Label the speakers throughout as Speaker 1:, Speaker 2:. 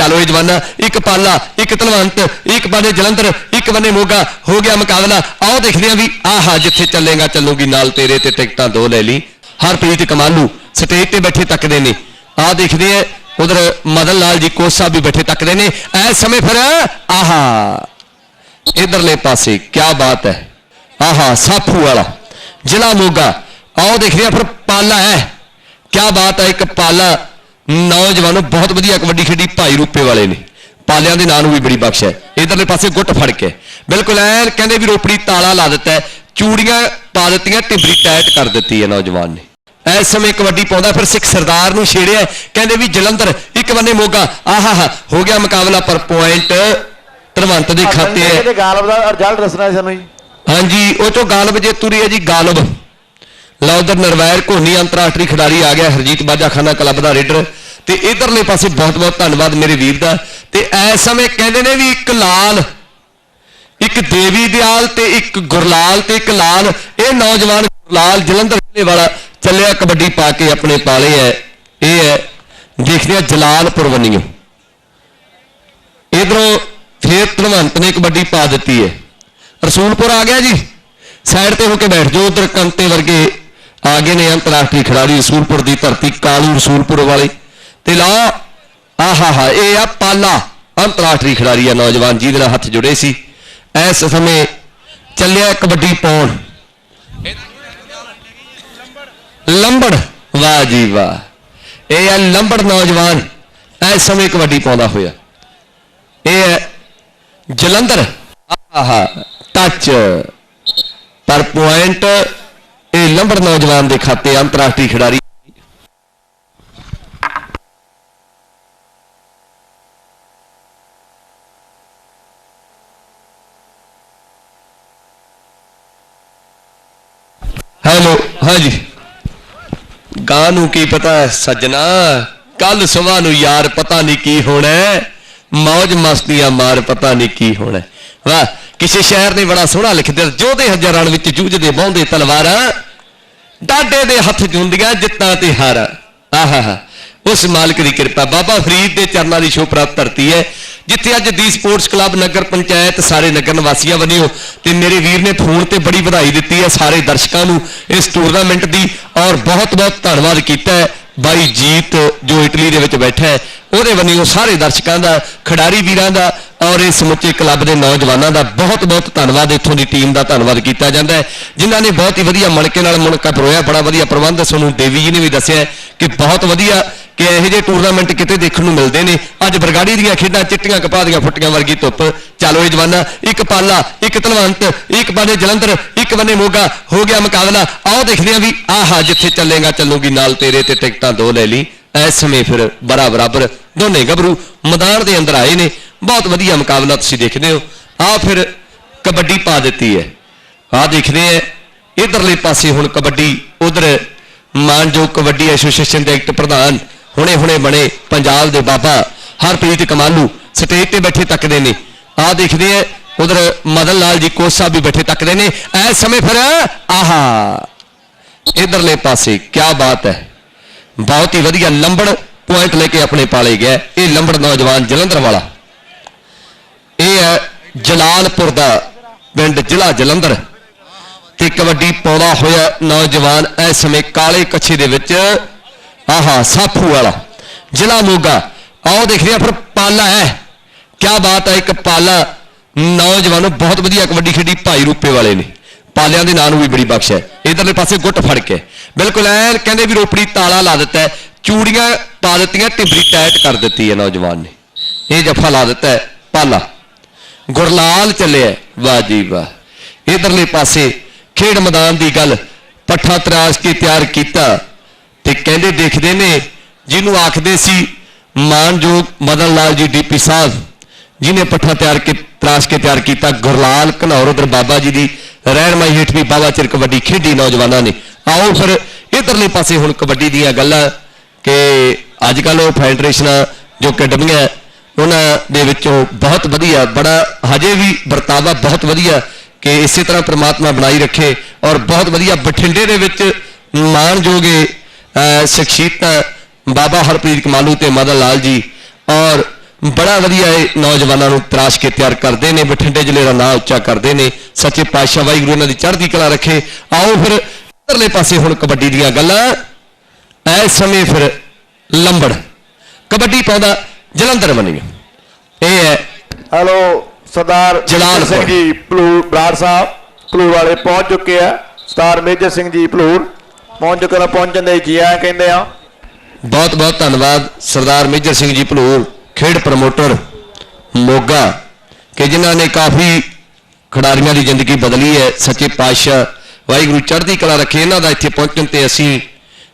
Speaker 1: ਚਲੋ ਇਹ ਜਵਾਨਾ, ਇੱਕ ਪਾਲਾ, ਇੱਕ ਤਲਵੰਤ, ਇੱਕ ਬੰਨੇ ਜਲੰਧਰ, ਇੱਕ ਬੰਨੇ ਮੋਗਾ, ਹੋ ਗਿਆ ਮੁਕਾਬਲਾ। ਆਓ ਦੇਖਦੇ ਆ ਵੀ ਆਹਾ ਜਿੱਥੇ ਚੱਲੇਗਾ, ਚੱਲੂਗੀ ਨਾਲ ਤੇਰੇ ਤੇ ਟਿਕਟਾਂ ਦੋ ਲੈ ਲਈ। ਹਰਪ੍ਰੀਤ ਕਮਾਲੂ, ਸਟੇਜ ਤੇ ਬੈਠੇ ਤੱਕਦੇ ਨੇ। ਆਹ ਦੇਖਦੇ ਆ ਉਧਰ ਮਦਨ ਲਾਲ ਜੀ ਕੋਸਾ ਵੀ ਬੈਠੇ ਤੱਕਦੇ ਨੇ। ਐ ਸਮੇਂ ਫਿਰ, ਆਹਾ, ਇਧਰਲੇ ਪਾਸੇ ਕੀ ਬਾਤ ਹੈ। ਆਹਾ ਸਾਫੂ ਵਾਲਾ, ਜ਼ਿਲ੍ਹਾ ਮੋਗਾ। ਆਓ ਦੇਖਦੇ ਆ ਫਿਰ ਪਾਲਾ ਹੈ। ਕੀ ਬਾਤ ਹੈ, ਇੱਕ ਪਾਲਾ ਨੌਜਵਾਨੋ ਬਹੁਤ ਵਧੀਆ ਕਬੱਡੀ ਖੇਡੀ ਭਾਈ ਰੂਪੇ ਵਾਲੇ ਨੇ। ਪਾਲਿਆਂ ਦੇ ਨਾਂ ਨੂੰ ਵੀ ਬੜੀ ਬਖਸ਼ ਹੈ। ਇਧਰਲੇ ਪਾਸੇ ਗੁੱਟ ਫੜ ਕੇ। ਬਿਲਕੁਲ ਐਨ ਕਹਿੰਦੇ ਵੀ ਰੋਪੜੀ ਤਾਲਾ ਲਾ ਦਿੱਤਾ ਚੂੜੀਆਂ ਪਾ ਦਿੱਤੀਆਂ ਟਿਬਰੀ ਟੈਟ ਕਰ ਦਿੱਤੀ ਹੈ ਨੌਜਵਾਨ ਨੇ। ਇਸ ਸਮੇਂ ਕਬੱਡੀ ਪਾਉਂਦਾ ਫਿਰ ਸਿੱਖ ਸਰਦਾਰ ਨੂੰ ਛੇੜਿਆ। ਕਹਿੰਦੇ ਵੀ ਜਲੰਧਰ ਇੱਕ ਬੰਨੇ ਮੋਗਾ। ਆਹਾ ਹੋ ਗਿਆ ਮੁਕਾਬਲਾ ਪਰ ਪੁਆਇੰਟ ਧਰਵੰਤ ਦੇ ਖਾਤੇ ਹੈ।
Speaker 2: ਇਹਦੇ ਗਾਲਬ ਦਾ ਰਿਜ਼ਲਟ ਦੱਸਣਾ ਸਾਨੂੰ ਜੀ।
Speaker 1: ਹਾਂਜੀ ਉਹ ਚੋਂ ਗਾਲਬ ਜੇਤੂ ਰਹੀ ਹੈ ਜੀ ਗਾਲਬ। ਲਓ ਉਧਰ ਨਰਵੈਰ ਕੋਹਨੀ ਅੰਤਰਰਾਸ਼ਟਰੀ ਖਿਡਾਰੀ ਆ ਗਿਆ ਹਰਜੀਤ ਬਾਜਾਖਾਨਾ ਕਲੱਬ ਦਾ ਰੇਡਰ। ਤੇ ਇਧਰਲੇ ਪਾਸੇ ਬਹੁਤ ਬਹੁਤ ਧੰਨਵਾਦ ਮੇਰੇ ਵੀਰ ਦਾ। ਤੇ ਇਸ ਸਮੇਂ ਕਹਿੰਦੇ ਨੇ ਵੀ ਇੱਕ ਲਾਲ, ਇੱਕ ਦੇਵੀ ਦਿਆਲ ਤੇ ਇੱਕ ਗੁਰਲਾਲ ਤੇ ਇੱਕ ਲਾਲ। ਇਹ ਨੌਜਵਾਨ ਗੁਰਲਾਲ ਜਲੰਧਰ ਜ਼ਿਲ੍ਹੇ ਵਾਲਾ ਚੱਲਿਆ ਕਬੱਡੀ ਪਾ ਕੇ ਆਪਣੇ ਪਾਲੇ ਹੈ ਇਹ ਹੈ ਦੇਖਦੇ ਆ ਜਲਾਲਪੁਰ ਵੰਨੀਓ ਇਧਰੋਂ ਫੇਰ ਧਨਵੰਤ ਨੇ ਕਬੱਡੀ ਪਾ ਦਿੱਤੀ ਹੈ ਰਸੂਲਪੁਰ ਆ ਗਿਆ ਜੀ। ਸਾਈਡ ਤੇ ਹੋ ਕੇ ਬੈਠ ਜਾਓ, ਉਧਰ ਕੰਤੇ ਵਰਗੇ ਆ ਗਏ ਨੇ ਅੰਤਰਰਾਸ਼ਟਰੀ ਖਿਡਾਰੀ ਰਸੂਲਪੁਰ ਦੀ ਧਰਤੀ ਕਾਲੂ ਰਸੂਲਪੁਰ ਵਾਲੇ। ਤੇ ਲਾ, ਆਹਾ ਇਹ ਆ ਪਾਲਾ। ਅੰਤਰਰਾਸ਼ਟਰੀ ਖਿਡਾਰੀ ਆ ਨੌਜਵਾਨ, ਜਿਹਦੇ ਨਾਲ ਹੱਥ ਜੁੜੇ ਸੀ। ਇਸ ਸਮੇਂ ਚੱਲਿਆ ਕਬੱਡੀ ਪਾਉਣ। ਲੰਬੜ, ਵਾਹ ਜੀ ਵਾਹ। ਇਹ ਆ ਲੰਬੜ ਨੌਜਵਾਨ, ਇਸ ਸਮੇਂ ਕਬੱਡੀ ਪਾਉਂਦਾ ਹੋਇਆ। ਇਹ ਹੈ ਜਲੰਧਰ, ਆਹਾ ਟੱਚ ਪਰ ਪੁਆਇੰਟ ਇਹ ਲੰਬੜ ਨੌਜਵਾਨ ਦੇ ਖਾਤੇ ਅੰਤਰਰਾਸ਼ਟਰੀ ਖਿਡਾਰੀ। ਹੈਲੋ, ਹਾਂਜੀ। ਗਾਂ ਨੂੰ ਕੀ ਪਤਾ ਸੱਜਣਾ? ਕੱਲ ਸਵੇਰ ਨੂੰ ਯਾਰ ਪਤਾ ਨਹੀਂ ਕੀ ਹੋਣਾ ਹੈ। ਮौज ਮਸਤੀਆਂ ਮਾਰ ਪਤਾ ਨਹੀਂ ਕੀ ਹੋਣਾ ਵਾਹ, ਕਿਸੇ ਸ਼ਾਇਰ ਨੇ ਬੜਾ ਸੋਹਣਾ ਲਿਖ ਦਿੱਤਾ, ਜੋਧੇ ਹਜ਼ਾਰਾਂ ਵਿੱਚ ਜੂਝਦੇ ਬਹੁੰਦੇ ਤਲਵਾਰਾਂ ਡਾਡੇ ਦੇ ਹੱਥ ਜੁੰਦੀਆਂ ਜਿੱਤਾਂ ਤੇ ਹਾਰਾਂ। ਆਹਾ ਉਸ ਮਾਲਕ ਦੀ ਕਿਰਪਾ, ਬਾਬਾ ਫਰੀਦ ਦੇ ਚਰਨਾਂ ਦੀ ਸ਼ੋਭ ਪ੍ਰਾਪਤ ਧਰਤੀ ਹੈ। ਜਿੱਥੇ ਅੱਜ ਦੀ ਸਪੋਰਟਸ ਕਲੱਬ ਨਗਰ ਪੰਚਾਇਤ ਸਾਰੇ ਨਗਰ ਨਿਵਾਸੀਆਂ ਵੱਲੋਂ ਤੇ ਮੇਰੇ ਵੀਰ ਨੇ ਫੋਨ ਤੇ ਬੜੀ ਵਧਾਈ ਦਿੱਤੀ ਹੈ ਸਾਰੇ ਦਰਸ਼ਕਾਂ ਨੂੰ ਇਸ ਟੂਰਨਾਮੈਂਟ ਦੀ ਔਰ ਬਹੁਤ ਬਹੁਤ ਧੰਨਵਾਦ ਕੀਤਾ ਹੈ। ਬਾਈ ਜੀਤ ਜੋ ਇਟਲੀ ਦੇ ਵਿੱਚ ਬੈਠਾ ਹੈ, ਉਹਦੇ ਵੱਲੋਂ ਸਾਰੇ ਦਰਸ਼ਕਾਂ ਦਾ, ਖਿਡਾਰੀ ਵੀਰਾਂ ਦਾ ਔਰ ਇਸ ਸਮੁੱਚੇ ਕਲੱਬ ਦੇ ਨੌਜਵਾਨਾਂ ਦਾ ਬਹੁਤ ਬਹੁਤ ਧੰਨਵਾਦ, ਇੱਥੋਂ ਦੀ ਟੀਮ ਦਾ ਧੰਨਵਾਦ ਕੀਤਾ ਜਾਂਦਾ ਹੈ। ਜਿਨ੍ਹਾਂ ਨੇ ਬਹੁਤ ਹੀ ਵਧੀਆ ਮਣਕੇ ਨਾਲ ਮੁਣਕਾ ਪਰੋਇਆ ਬੜਾ ਵਧੀਆ ਪ੍ਰਬੰਧ ਸਾਨੂੰ ਦੇਵੀ ਜੀ ਨੇ ਵੀ ਦੱਸਿਆ ਕਿ ਬਹੁਤ ਵਧੀਆ ਕਿ ਇਹੋ ਜਿਹੇ ਟੂਰਨਾਮੈਂਟ ਕਿਤੇ ਦੇਖਣ ਨੂੰ ਮਿਲਦੇ ਨੇ। ਅੱਜ ਬਰਗਾੜੀ ਦੀਆਂ ਖੇਡਾਂ ਚਿੱਟੀਆਂ ਕਪਾਹ ਦੀਆਂ, ਫੁੱਟੀਆਂ ਵਰਗੀ ਧੁੱਪ। ਚਲੋ ਇਹ ਜਵਾਨਾ, ਇੱਕ ਪਾਲਾ, ਇੱਕ ਤਲਵੰਤ, ਇੱਕ ਬੰਨੇ ਜਲੰਧਰ, ਇੱਕ ਬੰਨੇ ਮੋਗਾ, ਹੋ ਗਿਆ ਮੁਕਾਬਲਾ। ਆਓ ਦੇਖਦੇ ਹਾਂ ਵੀ ਆਹਾ ਜਿੱਥੇ ਚੱਲੇਗਾ, ਚੱਲੂਗੀ ਨਾਲ ਤੇਰੇ ਤੇ ਟਿਕਟਾਂ ਦੋ ਲੈ ਲਈ। ਇਸ ਸਮੇਂ ਫਿਰ ਬਰਾ ਬਰਾਬਰ ਦੋਨੇ ਗੱਭਰੂ ਮੈਦਾਨ ਦੇ ਅੰਦਰ ਆਏ ਨੇ। ਬਹੁਤ ਵਧੀਆ ਮੁਕਾਬਲਾ ਤੁਸੀਂ ਦੇਖਦੇ ਹੋ। ਆ ਫਿਰ ਕਬੱਡੀ ਪਾ ਦਿੱਤੀ ਹੈ। ਆ ਦੇਖਦੇ ਆ ਇਧਰਲੇ ਪਾਸੇ ਹੁਣ ਕਬੱਡੀ, ਉਧਰ ਮਾਨਜੋ ਕਬੱਡੀ ਐਸੋਸੀਏਸ਼ਨ ਦੇ ਐਕਟ ਪ੍ਰਧਾਨ ਹੁਣੇ ਹੁਣੇ ਬਣੇ ਪੰਜਾਬ ਦੇ ਬਾਬਾ ਹਰਪ੍ਰੀਤ ਕਮਾਲੂ, ਸਟੇਜ ਤੇ ਬੈਠੇ ਤੱਕਦੇ ਨੇ। ਆਹ ਦੇਖਦੇ ਆ, ਉਧਰ ਮਦਨ ਲਾਲ ਜੀ ਕੋਸਾ ਵੀ ਬੈਠੇ ਤੱਕਦੇ ਨੇ। ਇਸ ਸਮੇਂ ਫਿਰ, ਆਹਾ! ਇਧਰਲੇ ਪਾਸੇ ਕੀ ਬਾਤ ਹੈ। ਬਹੁਤ ਹੀ ਵਧੀਆ ਲੰਬੜ ਪੁਆਇੰਟ ਲੈ ਕੇ ਆਪਣੇ ਪਾਲੇ ਗਿਆ। ਇਹ ਲੰਬੜ ਨੌਜਵਾਨ ਜਲੰਧਰ ਵਾਲਾ। ਇਹ ਹੈ ਜਲਾਲਪੁਰ ਦਾ ਪਿੰਡ, ਜ਼ਿਲ੍ਹਾ ਜਲੰਧਰ। ਤੇ ਕਬੱਡੀ ਪਾਉਂਦਾ ਹੋਇਆ ਨੌਜਵਾਨ ਇਸ ਸਮੇਂ ਕਾਲੇ ਕੱਛੇ ਦੇ ਵਿੱਚ ਆਹਾ ਸਾਫੂ ਵਾਲਾ, ਜ਼ਿਲ੍ਹਾ ਮੋਗਾ। ਆਓ ਦੇਖਦੇ ਆ ਫਿਰ ਪਾਲਾ ਹੈ। ਕੀ ਬਾਤ ਹੈ, ਇੱਕ ਪਾਲਾ ਨੌਜਵਾਨੋ, ਬਹੁਤ ਵਧੀਆ ਕਬੱਡੀ ਖੇਡੀ ਭਾਈ ਰੂਪੇ ਵਾਲੇ ਨੇ। ਪਾਲਿਆਂ ਦੇ ਨਾਂ ਨੂੰ ਵੀ ਬੜੀ ਬਖਸ਼ ਹੈ। ਇਧਰਲੇ ਪਾਸੇ ਗੁੱਟ ਫੜ ਕੇ। ਬਿਲਕੁਲ ਐਨ ਕਹਿੰਦੇ ਵੀ ਰੋਪੜੀ ਤਾਲਾ ਲਾ ਦਿੱਤਾ ਚੂੜੀਆਂ ਪਾ ਦਿੱਤੀਆਂ ਟਿਬਰੀ ਟੈਟ ਕਰ ਦਿੱਤੀ ਹੈ ਨੌਜਵਾਨ ਨੇ। ਇਹ ਜੱਫਾ ਲਾ ਦਿੱਤਾ ਪਾਲਾ। ਗੁਰਲਾਲ ਚੱਲਿਆ ਵਾਹ ਜੀ ਵਾਹ। ਇਧਰਲੇ ਪਾਸੇ ਖੇਡ ਮੈਦਾਨ ਦੀ ਗੱਲ, ਪੱਠਾ ਤਰਾਸ਼ ਕੇ ਤਿਆਰ ਕੀਤਾ। ਤੇ ਕਹਿੰਦੇ ਦੇਖਦੇ ਨੇ ਜਿਹਨੂੰ ਆਖਦੇ ਸੀ ਮਾਨਯੋਗ ਮਦਨ ਲਾਲ ਜੀ ਡੀਪੀ ਸਾਹਿਬ ਜਿਨੇ ਪੱਠਾ ਤਿਆਰ ਕੇ ਤਰਾਸ਼ ਕੇ ਤਿਆਰ ਕੀਤਾ ਗੁਰਲਾਲ ਘਨੌਰ ਉਧਰ ਬਾਬਾ ਜੀ ਦੀ ਰਹਿਨਮਾਈ ਹੇਠ ਵੀ ਬਾਬਾ ਚਿਰ ਕਬੱਡੀ ਖੇਡੀ ਨੌਜਵਾਨਾਂ ਨੇ। ਆਓ ਫਿਰ ਇਧਰਲੇ ਪਾਸੇ ਹੁਣ ਕਬੱਡੀ ਦੀਆਂ ਗੱਲਾਂ ਕਿ ਅੱਜ ਕੱਲ ਉਹ ਫੈਡਰੇਸ਼ਨਾਂ ਜੋ ਅਕੈਡਮੀਆਂ ਉਹਨਾਂ ਦੇ ਵਿੱਚੋਂ ਬਹੁਤ ਵਧੀਆ ਬੜਾ ਹਜੇ ਵੀ ਵਰਤਾਵਾ ਬਹੁਤ ਵਧੀਆ ਕਿ ਇਸੇ ਤਰ੍ਹਾਂ ਪ੍ਰਮਾਤਮਾ ਬਣਾਈ ਰੱਖੇ ਔਰ ਬਹੁਤ ਵਧੀਆ ਬਠਿੰਡੇ ਦੇ ਵਿੱਚ ਮਾਣਯੋਗੇ ਅਹ, ਸ਼ਖਸੀਅਤਾਂ ਬਾਬਾ ਹਰਪ੍ਰੀਤ ਕਮਾਲੂ ਤੇ ਮਦਨ ਲਾਲ ਜੀ ਔਰ ਬੜਾ ਵਧੀਆ ਇਹ ਨੌਜਵਾਨਾਂ ਨੂੰ ਤਰਾਸ਼ ਕੇ ਤਿਆਰ ਕਰਦੇ ਨੇ ਬਠਿੰਡੇ ਜ਼ਿਲ੍ਹੇ ਦਾ ਨਾਂ ਉੱਚਾ ਕਰਦੇ ਨੇ ਸੱਚੇ ਪਾਤਸ਼ਾਹ ਵਾਹਿਗੁਰੂ ਇਹਨਾਂ ਦੀ ਚੜ੍ਹਦੀ ਕਲਾ ਰੱਖੇ ਆਓ ਫਿਰ ਇਧਰਲੇ ਪਾਸੇ ਹੁਣ ਕਬੱਡੀ ਦੀਆਂ ਗੱਲਾਂ ਇਸ ਸਮੇਂ ਫਿਰ ਲੰਬੜ ਕਬੱਡੀ ਪਾਉਂਦਾ ਜਲੰਧਰ ਬਣੀ ਇਹ ਹੈ
Speaker 2: ਹੈਲੋ ਸਰਦਾਰ
Speaker 1: ਜਲਾਲ
Speaker 2: ਸਿੰਘ। ਜੀ ਭਲੂਰ ਬਰਾੜ ਸਾਹਿਬ ਭਲੂਰ ਵਾਲੇ ਪਹੁੰਚ ਚੁੱਕੇ ਆ ਸਰਦਾਰ ਮੇਜਰ ਸਿੰਘ ਜੀ ਭਲੂਰ ਪਹੁੰਚ ਚੁੱਕੇ ਪਹੁੰਚਣ ਦੇ ਜੀ ਕਹਿੰਦੇ ਆ।
Speaker 1: ਬਹੁਤ ਬਹੁਤ ਧੰਨਵਾਦ ਸਰਦਾਰ ਮੇਜਰ ਸਿੰਘ ਜੀ ਭਲੂਰ, ਖੇਡ ਪ੍ਰਮੋਟਰ ਮੋਗਾ, ਕਿ ਜਿਨ੍ਹਾਂ ਨੇ ਕਾਫੀ ਖਿਡਾਰੀਆਂ ਦੀ ਜ਼ਿੰਦਗੀ ਬਦਲੀ ਹੈ। ਸੱਚੇ ਪਾਤਸ਼ਾਹ ਵਾਹਿਗੁਰੂ ਚੜ੍ਹਦੀ ਕਲਾ ਰੱਖੇ, ਇਹਨਾਂ ਦਾ ਇੱਥੇ ਪਹੁੰਚਣ ਤੇ ਅਸੀਂ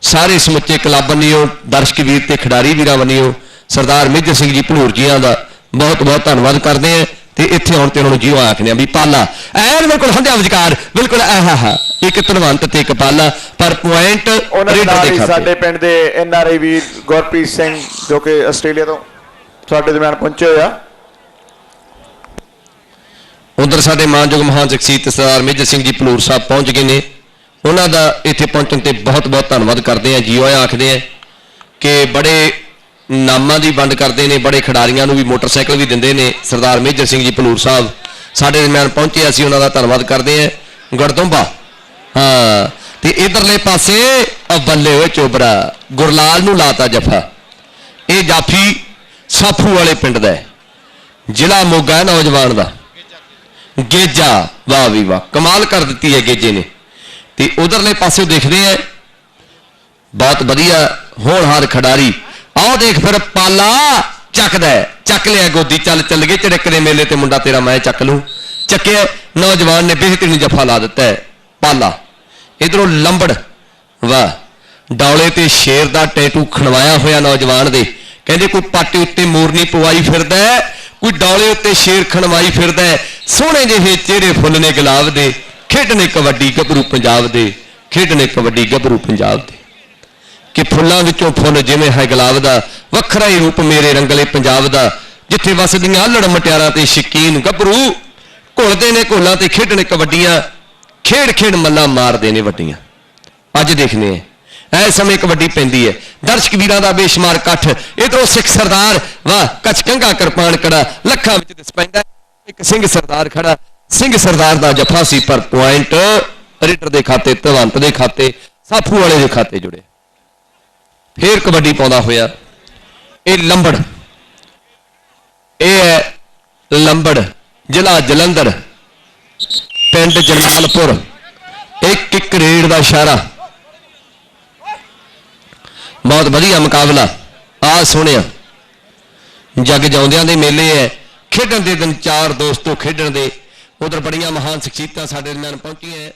Speaker 1: ਸਾਰੇ ਸਮੁੱਚੇ ਕਲੱਬ ਬੰਨਿਓ, ਦਰਸ਼ਕ ਵੀਰ ਤੇ ਖਿਡਾਰੀ ਵੀਰਾਂ ਬੰਨਿਓ, ਸਰਦਾਰ ਮੇਜਰ ਸਿੰਘ ਜੀ ਭਲੂਰ ਜੀਆਂ ਦਾ ਬਹੁਤ ਬਹੁਤ ਧੰਨਵਾਦ ਕਰਦੇ ਹਾਂ ਤੇ ਇੱਥੇ ਆਉਣ ਤੇ ਉਹਨਾਂ ਨੂੰ ਜੀਓ ਆਖਦੇ ਆ ਵੀ ਪਾਲਾ। ਐਨ ਬਿਲਕੁਲ ਹੰਝਾ ਵਿਚਕਾਰ ਬਿਲਕੁਲ ਆਹਾ ਇੱਕ ਧਨਵੰਤ ਤੇ ਇੱਕ ਪਾਲਾ ਪਰ ਪੁਆਇੰਟ ਰੇਡਰ ਦੇ ਖਾਤੇ।
Speaker 2: ਸਾਡੇ ਪਿੰਡ ਦੇ ਐਨ ਆਰ ਆਈ ਵੀਰ ਗੁਰਪ੍ਰੀਤ ਸਿੰਘ ਜੋ ਕਿ ਆਸਟ੍ਰੇਲੀਆ ਤੋਂ ਸਾਡੇ ਦਰਮਿਆਨ ਪਹੁੰਚੇ ਹੋਏ ਆ।
Speaker 1: ਉਧਰ ਸਾਡੇ ਮਾਨਯੋਗ ਮਹਾਨ ਸ਼ਖਸੀਅਤ ਸਰਦਾਰ ਮੇਜਰ ਸਿੰਘ ਜੀ ਭਲੂਰ ਸਾਹਿਬ ਪਹੁੰਚ ਗਏ ਨੇ। ਉਹਨਾਂ ਦਾ ਇੱਥੇ ਪਹੁੰਚਣ ਤੇ ਬਹੁਤ ਬਹੁਤ ਧੰਨਵਾਦ ਕਰਦੇ ਆ। ਜੀਓ ਆਖਦੇ ਆ ਕਿ ਬੜੇ ਨਾਮਾਂ ਦੀ ਵੰਡ ਕਰਦੇ ਨੇ ਬੜੇ ਖਿਡਾਰੀਆਂ ਨੂੰ ਵੀ ਮੋਟਰਸਾਈਕਲ ਵੀ ਦਿੰਦੇ ਨੇ ਸਰਦਾਰ ਮੇਜਰ ਸਿੰਘ ਜੀ ਭਲੂਰ ਸਾਹਿਬ। ਸਾਡੇ ਦਰਮਿਆਨ ਪਹੁੰਚੇ ਅਸੀਂ ਉਹਨਾਂ ਦਾ ਧੰਨਵਾਦ ਕਰਦੇ ਆ। ਗੜਦੁੰਬਾ। ਹਾਂ, ਤੇ ਇਧਰਲੇ ਪਾਸੇ ਆ ਬੱਲੇ ਓਏ ਚੋਬਰਾ, ਗੁਰਲਾਲ ਨੂੰ ਲਾਤਾ ਜਫਾ। ਇਹ ਜਾਫੀ ਸਾਫੂ ਵਾਲੇ ਪਿੰਡ ਦਾ ਜ਼ਿਲ੍ਹਾ ਮੋਗਾ ਨੌਜਵਾਨ ਦਾ। ਗੇਜਾ, ਵਾਹ ਵੀ ਵਾਹ, ਕਮਾਲ ਕਰ ਦਿੱਤੀ ਹੈ ਗੇਜੇ ਨੇ। ਤੇ ਉਧਰਲੇ ਪਾਸੇ ਦੇਖਦੇ ਆ, ਬਹੁਤ ਵਧੀਆ ਹੋਣਹਾਰ ਖਿਡਾਰੀ। ਆਓ ਦੇਖ ਫਿਰ ਪਾਲਾ ਚੱਕਦਾ ਚੱਕ ਲਿਆ ਗੋਦੀ, ਚੱਲ ਚੱਲ ਗਏ ਝੜਕ ਮੇਲੇ ਤੇ ਮੁੰਡਾ ਤੇਰਾ ਮੈਂ ਚੱਕ ਲੂੰ। ਚੱਕਿਆ, ਨੌਜਵਾਨ ਨੇ ਬਿਹਤਰੀਨ ਜਫਾ ਲਾ ਦਿੱਤਾ ਹੈ, ਪਾਲਾ। ਇਧਰੋਂ ਲੰਬੜ, ਵਾਹ, ਡੌਲੇ ਤੇ ਸ਼ੇਰ ਦਾ ਟੈਟੂ ਖਣਵਾਇਆ ਹੋਇਆ ਨੌਜਵਾਨ ਦੇ। ਕਹਿੰਦੇ ਕੋਈ ਪਾਟੇ ਉੱਤੇ ਮੋਰਨੀ ਪਵਾਈ ਫਿਰਦਾ ਕੋਈ ਡੌਲੇ ਉੱਤੇ ਸ਼ੇਰ ਖਣਵਾਈ ਫਿਰਦਾ ਸੋਹਣੇ ਜਿਹੇ ਚਿਹਰੇ ਫੁੱਲ ਨੇ ਗੁਲਾਬ ਦੇ, ਖੇਡ ਨੇ ਕਬੱਡੀ ਗੱਭਰੂ ਪੰਜਾਬ ਦੇ ਖੇਡਣੇ ਕਬੱਡੀ ਗੱਭਰੂ ਪੰਜਾਬ ਦੇ। ਕਿ ਫੁੱਲਾਂ ਵਿੱਚੋਂ ਫੁੱਲ ਜਿਵੇਂ ਹੈ ਗੁਲਾਬ ਦਾ, ਵੱਖਰਾ ਹੀ ਰੂਪ ਮੇਰੇ ਰੰਗਲੇ ਪੰਜਾਬ ਦਾ। ਜਿੱਥੇ ਵਸਦੀਆਂ ਆਲੜ ਮਟਿਆਰਾਂ ਤੇ ਸ਼ਕੀਨ ਗੱਭਰੂ, ਘੁਲਦੇ ਨੇ ਘੋਲਾਂ ਤੇ ਖੇਡਣ ਕਬੱਡੀਆਂ ਖੇਡ ਖੇਡ ਮੱਲਾਂ ਮਾਰਦੇ ਨੇ ਵੱਡੀਆਂ। ਅੱਜ ਦੇਖਨੇ ਆ ਐ ਸਮੇਂ ਕਬੱਡੀ ਪੈਂਦੀ ਹੈ। ਦਰਸ਼ਕ ਵੀਰਾਂ ਦਾ ਬੇਸ਼ੁਮਾਰ ਇਕੱਠ। ਇਧਰੋਂ ਸਿੱਖ ਸਰਦਾਰ, ਵਾਹ, ਕੱਚ ਕੰਗਾ ਕਿਰਪਾਨ ਕੜਾ, ਲੱਖਾਂ ਵਿੱਚ ਦਿਸ ਪੈਂਦਾ ਇੱਕ ਸਿੰਘ ਸਰਦਾਰ ਖੜਾ। ਸਿੰਘ ਸਰਦਾਰ ਦਾ ਜਫਾ ਸੀ, ਪਰ ਪੁਆਇੰਟ ਰੀਡਰ ਦੇ ਖਾਤੇ ਤਵੰਤ ਦੇ ਖਾਤੇ, ਸਾਫੂ ਵਾਲੇ ਦੇ ਖਾਤੇ ਜੁੜੇ। ਫੇਰ ਕਬੱਡੀ ਪਾਉਂਦਾ ਹੋਇਆ। ਇਹ ਲੰਬੜ। ਇਹ ਹੈ ਲੰਬੜ, ਜ਼ਿਲ੍ਹਾ ਜਲੰਧਰ। ਪਿੰਡ ਜਮਾਲਪੁਰ ਇੱਕ ਇੱਕ ਰੇਡ ਦਾ ਇਸ਼ਾਰਾ। ਬਹੁਤ ਵਧੀਆ ਮੁਕਾਬਲਾ ਆ ਸੁਣਿਆ ਜਗ ਜਾਉਂਦਿਆਂ ਦੇ ਮੇਲੇ ਐ, ਖੇਡਣ ਦੇ ਦਿਨ ਚਾਰ ਦੋਸਤੋ ਖੇਡਣ ਦੇ। ਉਧਰ ਬੜੀਆਂ ਮਹਾਨ ਸ਼ਖਸੀਅਤਾਂ ਸਾਡੇ ਨਾਲ ਪਹੁੰਚੀਆਂ